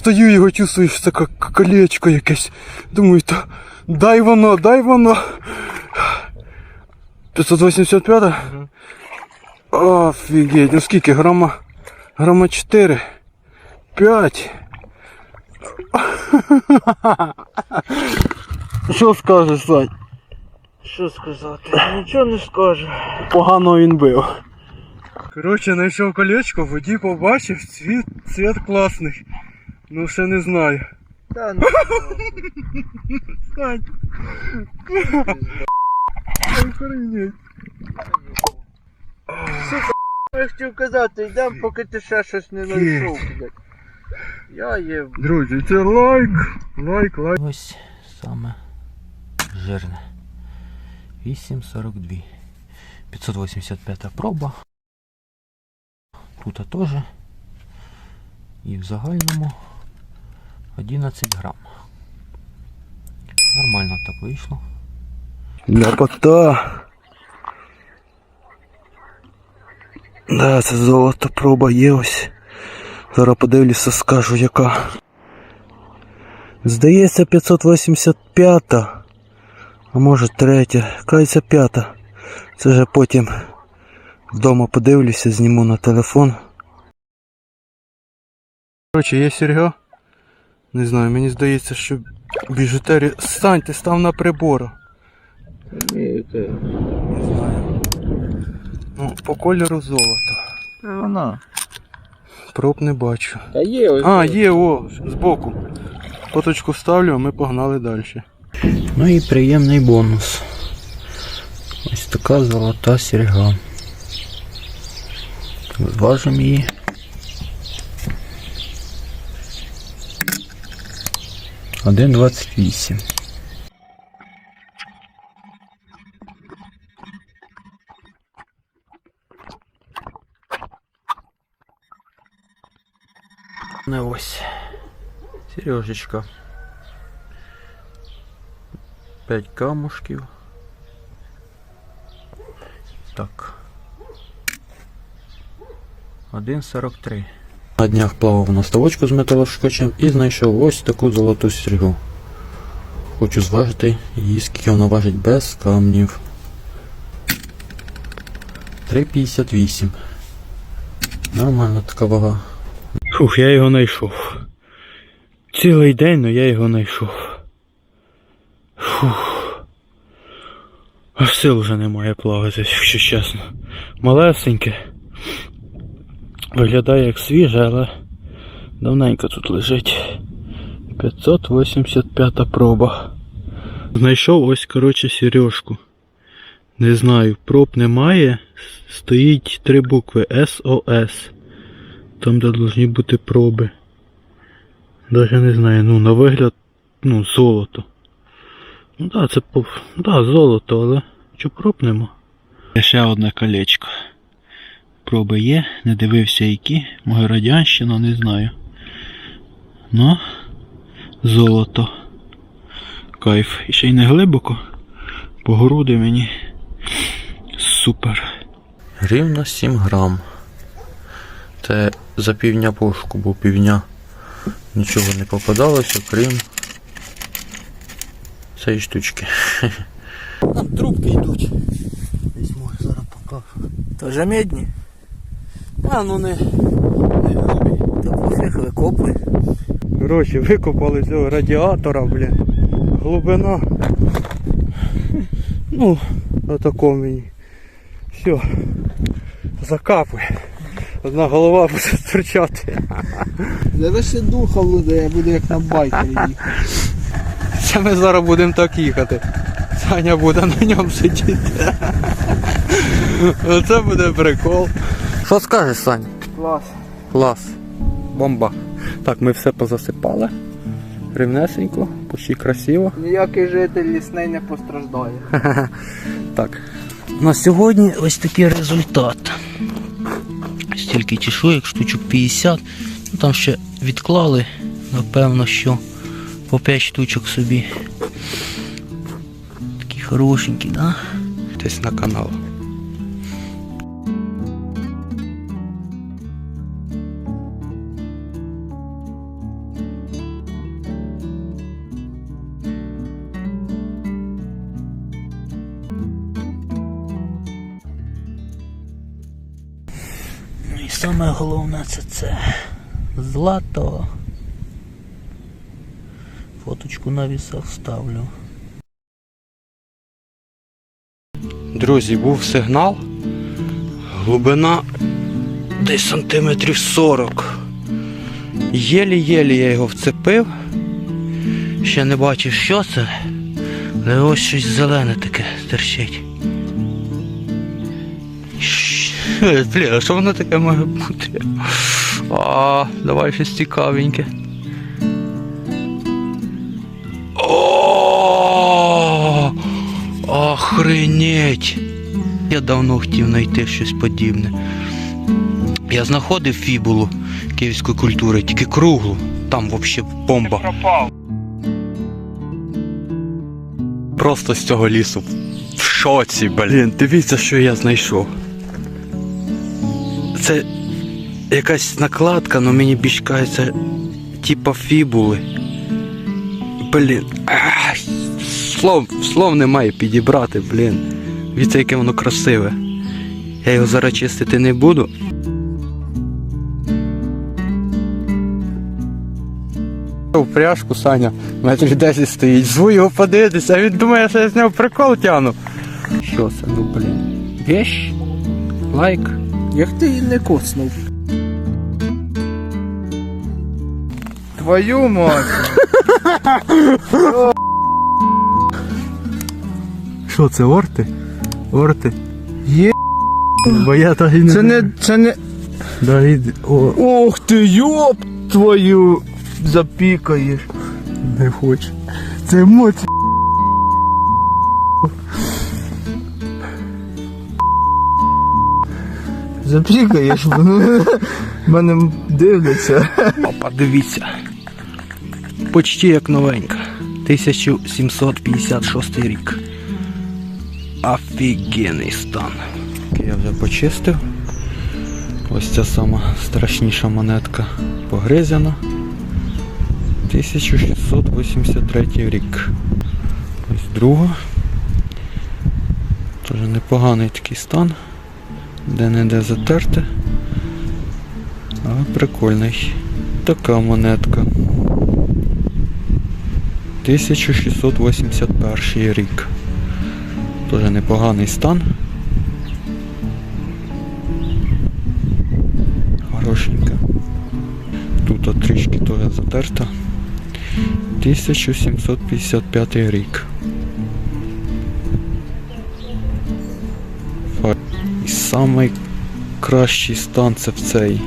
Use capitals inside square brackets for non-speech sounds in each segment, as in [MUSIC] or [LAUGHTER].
Стою його чувствую, що це к- колечко якесь. Думаю, та дай воно, дай воно. 585? Офігеть, ну скільки? Грама? Грама 4. 5. Що скажеш, Сань? Що сказати? Нічого не скажу. Погано він бив. Коротше, знайшов колечко, воді побачив, цвіт, цвіт класний. Ну ще не знаю. Та ну. Сань. Охренеть. Я хотів казати, йдемо, поки ти ще щось не знайшов, блядь. Я є. Друзі, це лайк, лайк, лайк. Ось саме жирне. 8,42. 585 проба. Тут теж. І в загальному 11 грам. Нормально так вийшло. Ляпота. Да, це золото проба є ось. Зараз подивлюся, скажу яка. Здається, 585. А може третя. Кається п'ята. Це вже потім вдома подивлюся, зніму на телефон. Коротше, є Серега. Не знаю, мені здається, що біжутерія. Стань, ти став на прибору. Не знаю. Ну, по кольору золото. Вона. Проб не бачу. Та є ось. А, є, о, збоку. Фоточку ставлю, а ми погнали далі. Ну і приємний бонус. Ось така золота серьга. Зважимо її. Один двадцять вісім. Не ось. Сережечка. П'ять камушків. Так. 1,43. На днях плавав на ставочку з металошкочем і знайшов ось таку золоту стрігу. Хочу зважити її, скільки вона важить без камнів. 3,58. Нормальна така вага. Фух, я його знайшов. Цілий день, але я його знайшов. Фух. Аж сил вже немає плавати, якщо чесно. Малесеньке. Виглядає як свіже, але давненько тут лежить. 585 проба. Знайшов ось, коротше, сережку. Не знаю, проб немає. Стоїть три букви СОС. Там, де повинні бути проби. Даже не знаю, ну на вигляд, ну, золото. Ну да, це. Да, золото, але що проб нема. Ще одне колечко. Проби є, не дивився які. Може радянщина, не знаю. Ну, золото. Кайф. І ще й не глибоко. По груди мені. Супер. Рівно 7 грам. Це за півдня пошуку, бо півдня нічого не попадалося, крім цієї штучки. Там трубки йдуть. Може зараз покажу. Тоже медні? А, ну не. пофіг, викопуй. Коротше, викопали цього радіатора, блін. Глибина. Ну, отако мені. Все. Закапує. Одна голова буде стирчати. Зараз ще духа буде, я буду як на байкері їхати. Це ми зараз будемо так їхати. Саня буде на ньому сидіти. Оце буде прикол. Що скажеш, Сань? Клас. Клас. Бомба. Так, ми все позасипали. Рівнесенько, почти красиво. Ніякий житель лісний не постраждає. [LAUGHS] Так. На сьогодні ось такий результат. Стільки чешуєк, штучок 50. Ну, там ще відклали, напевно, що по 5 штучок собі. Такі хорошенькі, да? Десь на канал. Саме головне це це. Злато. Фоточку на вісах ставлю. Друзі, був сигнал. Глибина десь сантиметрів 40. Єлі-єлі я його вцепив. Ще не бачив, що це. Але ось щось зелене таке терчить. [LAUGHS] Бля, а що воно таке може бути? А, давай щось цікавеньке. О, охренеть! Я давно хотів знайти щось подібне. Я знаходив фібулу київської культури, тільки круглу. Там взагалі бомба. Просто з цього лісу. В шоці, блін. Дивіться, що я знайшов. Це якась накладка, але мені більш кажеться, типа фібули. Блін. Слов, слов немає підібрати, блін. Дивіться, яке воно красиве. Я його зараз чистити не буду. В пряжку Саня метрів 10 стоїть. Зву його подивитися, а він думає, що я з нього прикол тяну. Що це, ну блін? Вещь? Лайк? Як ти її не коцнув? Твою мать. Що це, орти? Орти? Є. Бо я так і не. Це не. Це не. Да, іди- О, Ох ти йоп твою запікаєш. не хочу. Це емоції. Запікаєш, вони мене дивляться. Опа, дивіться. Почти як новенька. 1756 рік. Офігенний стан. Я вже почистив. Ось ця сама страшніша монетка погризена. 1683 рік. Ось друга. Тоже непоганий такий стан. Де-не-де затерте. Але прикольний. Така монетка. 1681 рік. Тоже непоганий стан. Хорошенька. Тут трішки теж затерта. 1755 рік. Самий кращий стан це в цей.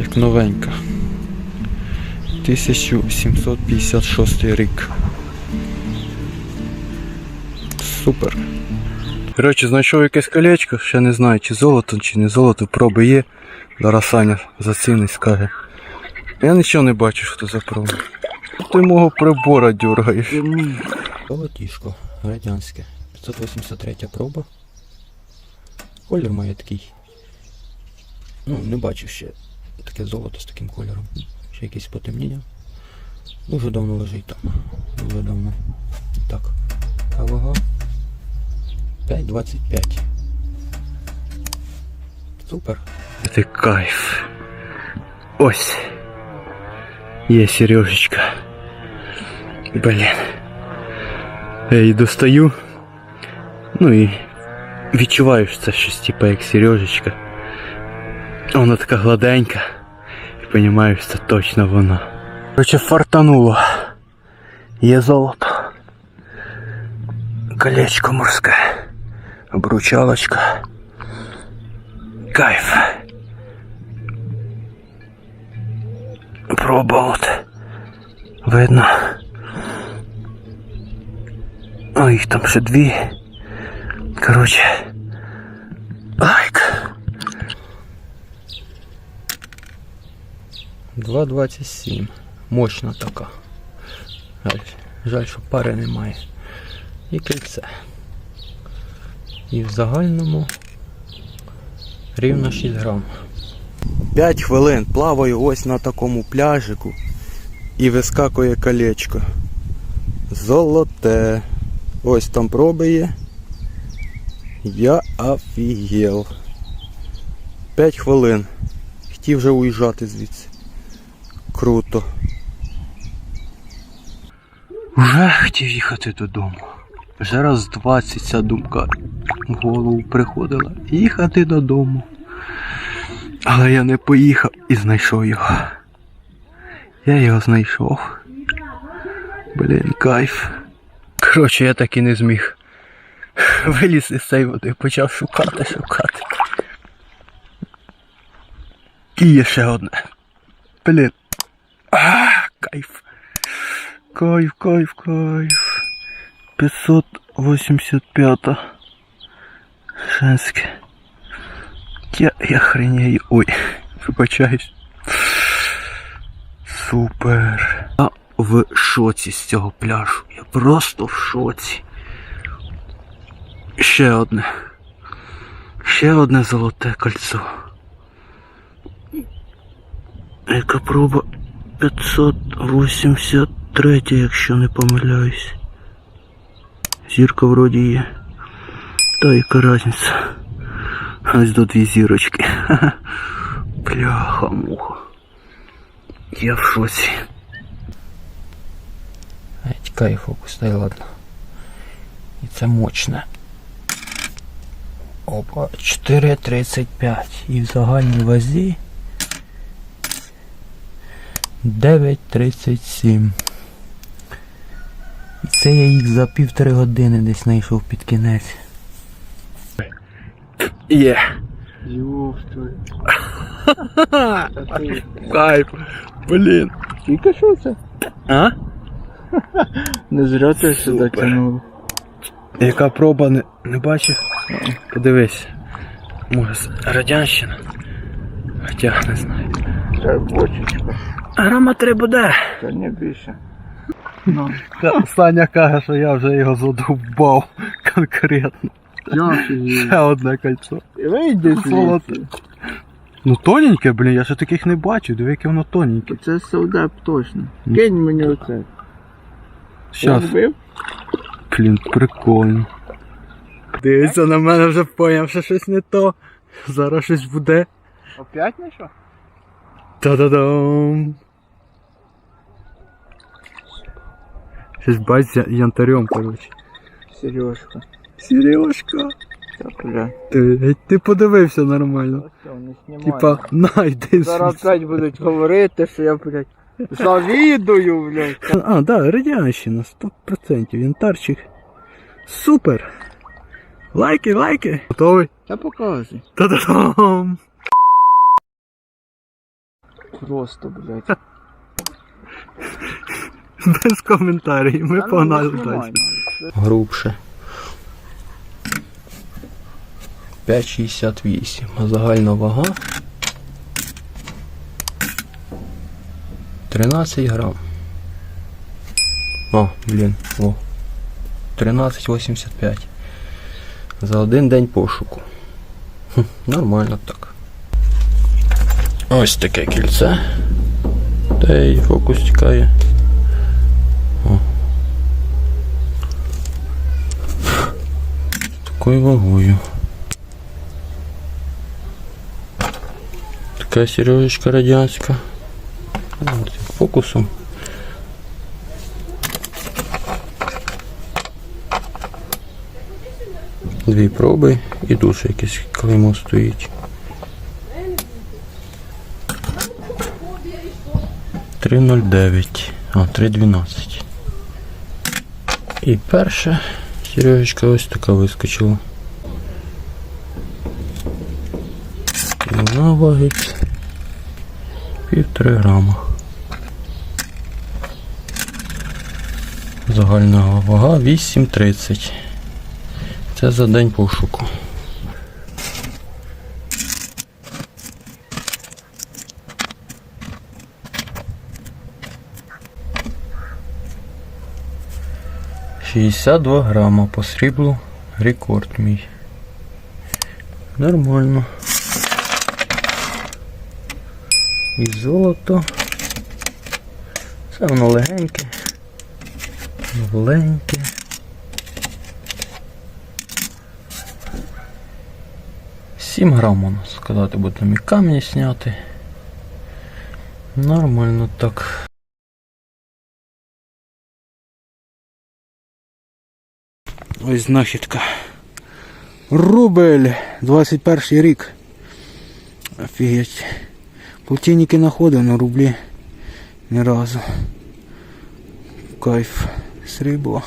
Як новенька. 1756 рік. Супер. Коротше, знайшов якесь колечко, ще не знаю, чи золото, чи не золото, проби є. Зараз Саня зацінить скаже. Я нічого не бачу, що це за проба. Ти мого прибора дергаєш. Золотішко, радянське. 583 проба. Колір має такий. Ну, не бачив ще таке золото з таким кольором. Ще якесь потемніння. Дуже давно лежить там. Дуже давно. Так. А вага? 5,25. Супер. Це кайф. Ось. Є сережечка. Блін. Я її достаю. Ну і відчуваю, що це щось типа як сережечка. Вона така гладенька. І розумію, що це точно вона. Короче, фартануло. Є золото. Колечко морське. Обручалочка. Кайф. Пробовод. Видно. Ой, їх там ще дві. Короче. Лайк. 2,27. Мощна така. Жаль, жаль, що пари немає. І кільце. І в загальному рівно 6 грам. 5 хвилин плаваю ось на такому пляжику і вискакує колечко. Золоте. Ось там проби є. Я офігел. 5 хвилин. Хотів вже уїжджати звідси. Круто. Вже хотів їхати додому. Вже раз 20 ця думка в голову приходила. Їхати додому. Але я не поїхав і знайшов його. Я його знайшов. Блін, кайф. Коротше, я так і не зміг. [LAUGHS] Виліз із цієї води, почав шукати, шукати. І є ще одне. Блін. А, кайф. Кайф, кайф, кайф. 585. Женське. Я, я хренею. Ой, вибачаюсь. Супер. Я в шоці з цього пляжу. Я просто в шоці. Ще одне. Ще одне золоте кольцо. Яка проба 583, якщо не помиляюсь. Зірка вроді є. Та яка разниця. Ось до дві зірочки. [LAUGHS] Бляха муха. Я в шоці. Тікає фокус, дай ладно. І це мощне. Опа, 4,35. І в загальній вазі 9,37. І це я їх за півтори години десь знайшов під кінець. Є. Ёпта. [LAUGHS] Кайф. Блін. Тільки що це? А? [LAUGHS] Не зря ти сюди тянув. Яка проба не, не бачив? Подивись. Може, радянщина. Хоча не знаю. Це бочечка. Грама три буде. Та не більше. Ну, Саня каже, що я вже його задовбав конкретно. я. Ще одне кольцо. Вийди Золоте. звідси. Ну тоненьке, блін, я ще таких не бачив, диви, яке воно тоненьке. Це совдеп точно. Кинь мені оце. Щас, блін, прикольно. Дивиться на мене вже поняв, що щось не то. Зараз щось буде. Опять не що? Та-да-дам. Щось бать з янтарем, коротше. Сережка. Сережка. Ти, ти подивився нормально. Типа, на, йди Зараз опять будуть говорити, що я, блядь, завідую, блядь. А, да, радянщина, 100%. Янтарчик. Супер. Лайки, лайки. Готовий? Та показуй. Та-да-дам. Просто, блядь. Без коментарів. Ми ну, погнали далі. Грубше. 5,68. А загальна вага 13 грам. О, блін, о. 13,85. За один день пошуку. Хм, нормально так. Ось таке кільце. Та й фокус тікає. О. Такою вагою. Така сережечка радянська. Фокусом. Дві проби і душ якесь клеймо стоїть. Три нуль дев'ять. А, три дванадцять. І перша сережечка ось така вискочила. Вона вагить півтори грама. Загальна вага 8,30. Це за день пошуку. Шістдесят два грама по сріблу рекорд мій. Нормально. І золото. Це воно легеньке. Новеньке. 7 грам, можна сказати, будемо і камні зняти. Нормально так. Ось знахідка. Рубль 21 рік. Офігеть. Полтинники знаходив на рублі. Ні разу. Кайф. Срібло.